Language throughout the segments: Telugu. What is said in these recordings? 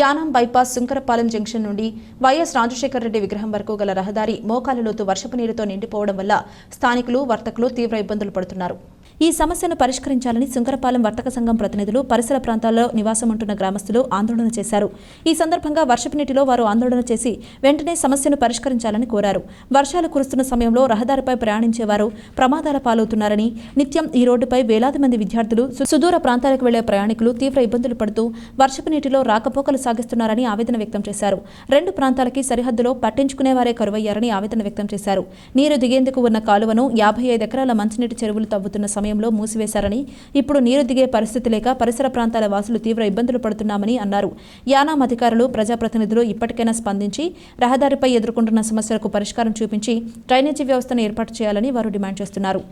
యానాం బైపాస్ సుంకరపాలెం జంక్షన్ నుండి వైఎస్ రాజశేఖర రెడ్డి విగ్రహం వరకు గల రహదారి మోకాలులోతు వర్షపు నీరుతో నిండిపోవడం వల్ల స్థానికులు వర్తకులు తీవ్ర ఇబ్బందులు పడుతున్నారు. ఈ సమస్యను పరిష్కరించాలని శుంకరపాలెం వర్తక సంఘం ప్రతినిధులు పరిసర ప్రాంతాల్లో నివాసం ఉంటున్న గ్రామస్తులు ఆందోళన చేశారు. ఈ సందర్భంగా వర్షపు నీటిలో వారు ఆందోళన చేసి వెంటనే సమస్యను పరిష్కరించాలని కోరారు. వర్షాలు కురుస్తున్న సమయంలో రహదారిపై ప్రయాణించేవారు ప్రమాదాల పాలవుతున్నారని నిత్యం ఈ రోడ్డుపై వేలాది మంది విద్యార్థులు సుదూర ప్రాంతాలకు వెళ్ళే ప్రయాణికులు తీవ్ర ఇబ్బందులు పడుతూ వర్షపు నీటిలో రాకపోకలు సాగిస్తున్నారని ఆవేదన వ్యక్తం చేశారు. రెండు ప్రాంతాలకి సరిహద్దులో పట్టించుకునేవారే కరువయ్యారని ఆవేదన వ్యక్తం చేశారు. నీరు దిగేందుకు ఉన్న కాలువను యాభై ఐదు ఎకరాల మంచినీటి చెరువులు తవ్వుతున్న సమయంలో మూసివేశారని ఇప్పుడు నీరు దిగే పరిస్థితి లేక పరిసర ప్రాంతాల వాసులు తీవ్ర ఇబ్బందులు పడుతున్నామని అన్నారు. యానాం అధికారులు ప్రజాప్రతినిధులు ఇప్పటికైనా స్పందించి రహదారిపై ఎదుర్కొంటున్న సమస్యలకు పరిష్కారం చూపించి డ్రైనేజీ వ్యవస్థను ఏర్పాటు చేయాలని వారు డిమాండ్ చేస్తున్నారు.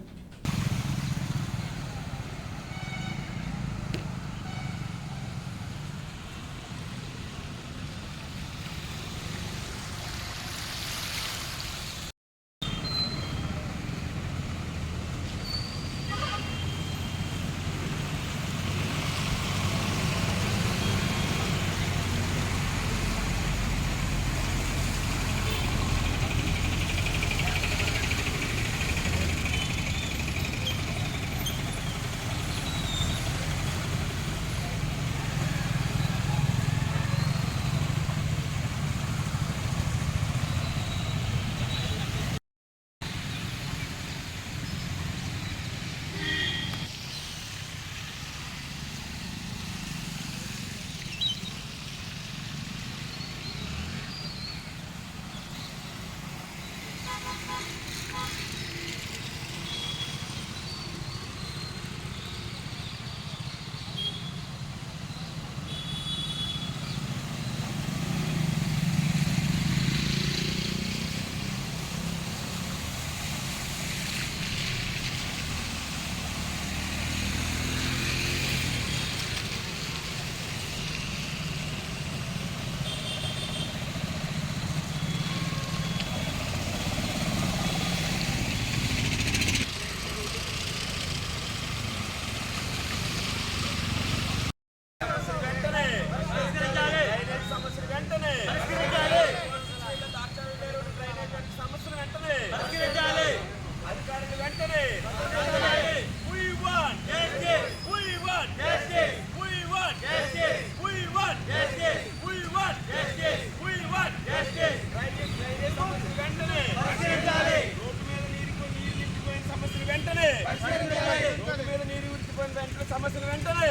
సమస్యలు వెంటనే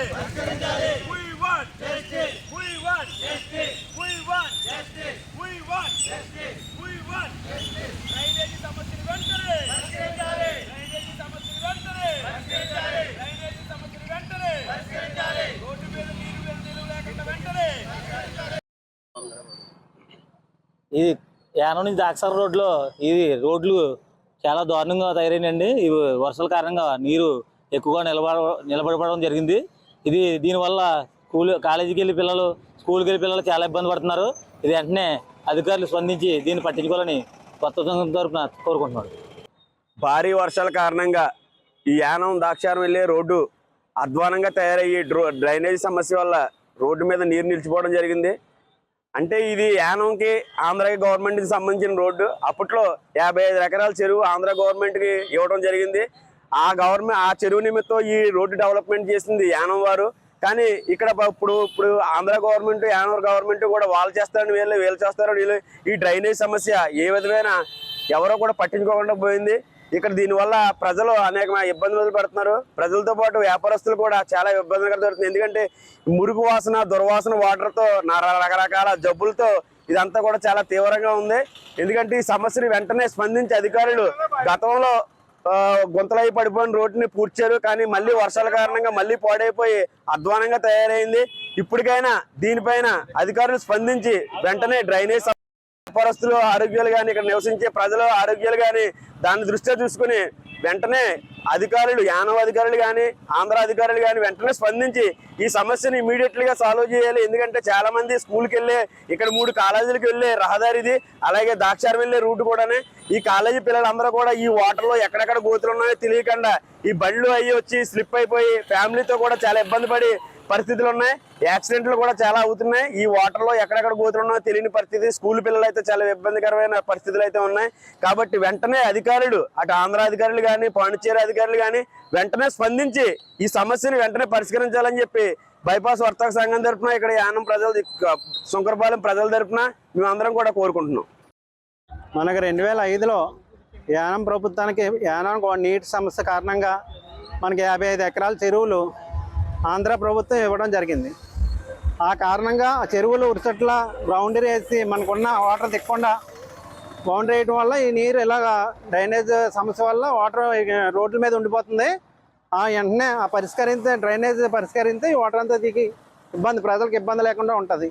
We want We want We want We want We want drainage సమస్యలు వెంటనే డ్రైనేజీ సమస్యలు వెంటనే డ్రైనేజీ సమస్యలు వెంటనే రోడ్డు మీద నీరు మీద నిలువ లేకుండా వెంటనే ఇది యానం నుంచి దాక్షార రోడ్లో ఇది రోడ్లు చాలా దారుణంగా తయారైనండి ఇవి వర్షాల కారణంగా నీరు ఎక్కువగా నిలబడ నిలబడిపోవడం జరిగింది. ఇది దీనివల్ల స్కూల్ కాలేజీకి వెళ్ళి పిల్లలు స్కూల్కి వెళ్ళి పిల్లలు చాలా ఇబ్బంది పడుతున్నారు. ఇది వెంటనే అధికారులు స్పందించి దీన్ని పట్టించుకోవాలని కొత్త సంఘం తరపున కోరుకుంటున్నారు భారీ వర్షాల కారణంగా ఈ యానం దాక్షారం వెళ్ళే రోడ్డు అధ్వానంగా తయారయ్యి డ్రైనేజ్ సమస్య వల్ల రోడ్డు మీద నీరు నిలిచిపోవడం జరిగింది. అంటే ఇది యానంకి ఆంధ్ర గవర్నమెంట్కి సంబంధించిన రోడ్డు. అప్పట్లో యాభై ఐదు ఎకరాల చెరువు ఆంధ్ర గవర్నమెంట్కి ఇవ్వడం జరిగింది. ఆ గవర్నమెంట్ ఆ చెరువు నిమిత్తం ఈ రోడ్డు డెవలప్మెంట్ చేసింది యానం వారు. కానీ ఇక్కడ ఇప్పుడు ఇప్పుడు ఆంధ్ర గవర్నమెంట్ యానం గవర్నమెంట్ కూడా వాళ్ళు చేస్తారని వీళ్ళు వీళ్ళు చేస్తారని వీళ్ళు ఈ డ్రైనేజ్ సమస్య ఏ విధమైన ఎవరో కూడా పట్టించుకోకుండా పోయింది. ఇక్కడ దీనివల్ల ప్రజలు అనేక ఇబ్బందులు పడుతున్నారు. ప్రజలతో పాటు వ్యాపారస్తులు కూడా చాలా ఇబ్బందులు దొరుకుతుంది ఎందుకంటే మురుగు వాసన దుర్వాసన వాటర్తో రకరకాల జబ్బులతో ఇదంతా కూడా చాలా తీవ్రంగా ఉంది. ఎందుకంటే ఈ సమస్యని వెంటనే స్పందించి అధికారులు గతంలో గుంతలై పడిపోయిన రోడ్డుని పూడ్చారు కానీ మళ్ళీ వర్షాల కారణంగా మళ్ళీ పాడైపోయి అధ్వానంగా తయారైంది. ఇప్పటికైనా దీనిపైన అధికారులు స్పందించి వెంటనే డ్రైనేజ్ వ్యాపారస్తులు ఆరోగ్యాలు కానీ ఇక్కడ నివసించే ప్రజల ఆరోగ్యాలు కానీ దాన్ని దృష్ట్యా చూసుకుని వెంటనే అధికారులు యానవ అధికారులు కానీ ఆంధ్ర అధికారులు కానీ వెంటనే స్పందించి ఈ సమస్యను ఇమీడియట్లీగా సాల్వ్ చేయాలి. ఎందుకంటే చాలా మంది స్కూల్కి వెళ్ళే ఇక్కడ మూడు కాలేజీలకు వెళ్ళే రహదారిది అలాగే దాక్షారం వెళ్ళే రూట్ కూడానే. ఈ కాలేజీ పిల్లలందరూ కూడా ఈ వాటర్లో ఎక్కడెక్కడ గోతులు ఉన్నాయో తెలియకుండా ఈ బళ్ళు అయ్యి వచ్చి స్లిప్ అయిపోయి ఫ్యామిలీతో కూడా చాలా ఇబ్బంది పడి పరిస్థితులు ఉన్నాయి. యాక్సిడెంట్లు కూడా చాలా అవుతున్నాయి. ఈ వాటర్లో ఎక్కడెక్కడ గోతులు ఉన్నాయో తెలియని పరిస్థితి. స్కూల్ పిల్లలు అయితే చాలా ఇబ్బందికరమైన పరిస్థితులు అయితే ఉన్నాయి. కాబట్టి వెంటనే అధికారులు అటు ఆంధ్ర అధికారులు కానీ పాండిచేరి అధికారులు కానీ వెంటనే స్పందించి ఈ సమస్యను వెంటనే పరిష్కరించాలని చెప్పి బైపాస్ వర్తక సంఘం తరఫున ఇక్కడ యానం ప్రజల శంకరపాలెం ప్రజల తరఫున మేమందరం కూడా కోరుకుంటున్నాం. మనకు రెండు వేల ఐదులో యానం ప్రభుత్వానికి యానం నీటి సమస్య కారణంగా మనకి యాభై ఐదు ఎకరాల చెరువులు ఆంధ్ర ప్రభుత్వం ఇవ్వడం జరిగింది. ఆ కారణంగా ఆ చెరువులు ఉరిసట్ల బౌండరీ వేసి మనకున్న వాటర్ తిక్కకుండా బౌండరీ వేయడం వల్ల ఈ నీరు ఇలాగ డ్రైనేజ్ సమస్య వల్ల వాటర్ రోడ్ల మీద ఉండిపోతుంది. ఆ వెంటనే ఆ పరిష్కరించే డ్రైనేజ్ పరిష్కరించి ఈ వాటర్ అంతా దిగి ఇబ్బంది ప్రజలకు ఇబ్బంది లేకుండా ఉంటుంది.